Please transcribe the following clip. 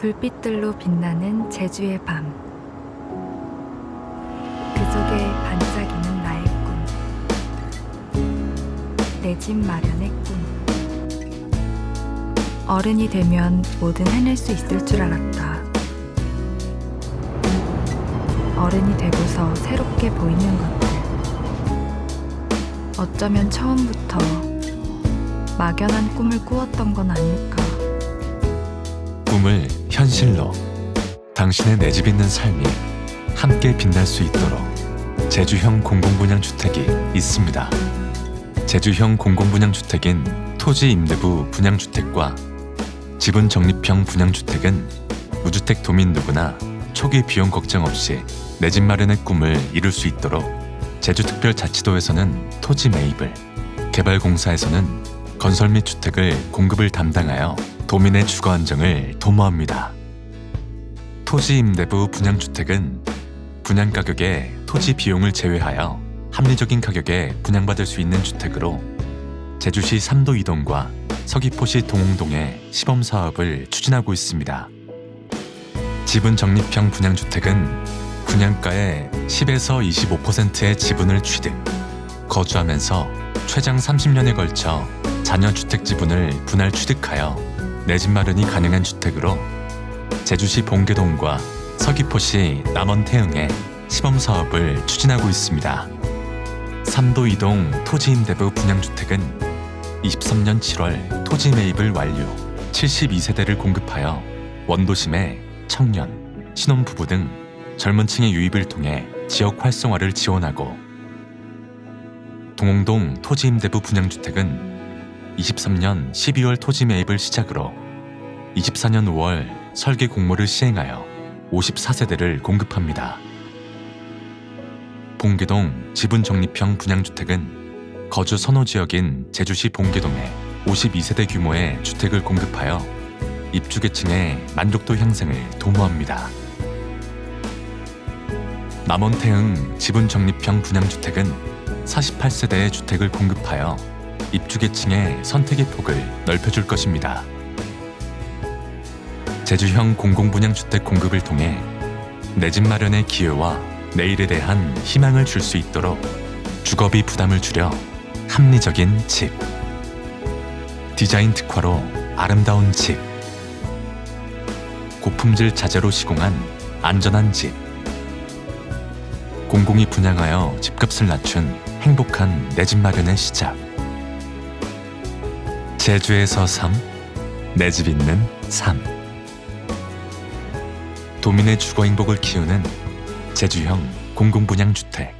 불빛들로 빛나는 제주의 밤. 그 속에 반짝이는 나의 꿈. 내 집 마련의 꿈. 어른이 되면 뭐든 해낼 수 있을 줄 알았다. 어른이 되고서 새롭게 보이는 것들. 어쩌면 처음부터 막연한 꿈을 꾸었던 건 아닐까. 꿈을 현실로 당신의 내 집 있는 삶이 함께 빛날 수 있도록 제주형 공공분양 주택이 있습니다. 제주형 공공분양 주택인 토지 임대부 분양 주택과 지분 적립형 분양 주택은 무주택 도민 누구나 초기 비용 걱정 없이 내 집 마련의 꿈을 이룰 수 있도록 제주특별자치도에서는 토지 매입을 개발공사에서는 건설 및 주택을 공급을 담당하여 도민의 주거 안정을 도모합니다. 토지 임대부 분양주택은 분양 가격에 토지 비용을 제외하여 합리적인 가격에 분양받을 수 있는 주택으로 제주시 삼도 이동과 서귀포시 동홍동에 시범 사업을 추진하고 있습니다. 지분 적립형 분양주택은 분양가의 10에서 25%의 지분을 취득, 거주하면서 최장 30년에 걸쳐 자녀 주택 지분을 분할 취득하여 내 집 마련이 가능한 주택으로 제주시 봉계동과 서귀포시 남원 태흥에 시범 사업을 추진하고 있습니다. 삼도 이동 토지 임대부 분양주택은 23년 7월 토지 매입을 완료, 72세대를 공급하여 원도심의 청년, 신혼부부 등 젊은 층의 유입을 통해 지역 활성화를 지원하고 동홍동 토지 임대부 분양주택은 23년 12월 토지 매입을 시작으로 24년 5월 설계 공모를 시행하여 54세대를 공급합니다. 봉계동 지분 적립형 분양주택은 거주 선호 지역인 제주시 봉계동에 52세대 규모의 주택을 공급하여 입주 계층의 만족도 향상을 도모합니다. 남원태흥 지분 적립형 분양주택은 48세대의 주택을 공급하여 입주계층의 선택의 폭을 넓혀줄 것입니다. 제주형 공공분양 주택 공급을 통해 내 집 마련의 기회와 내일에 대한 희망을 줄 수 있도록 주거비 부담을 줄여 합리적인 집 디자인 특화로 아름다운 집 고품질 자재로 시공한 안전한 집 공공이 분양하여 집값을 낮춘 행복한 내 집 마련의 시작 제주에서 삶, 내 집 있는 삶. 도민의 주거 행복을 키우는 제주형 공공분양주택.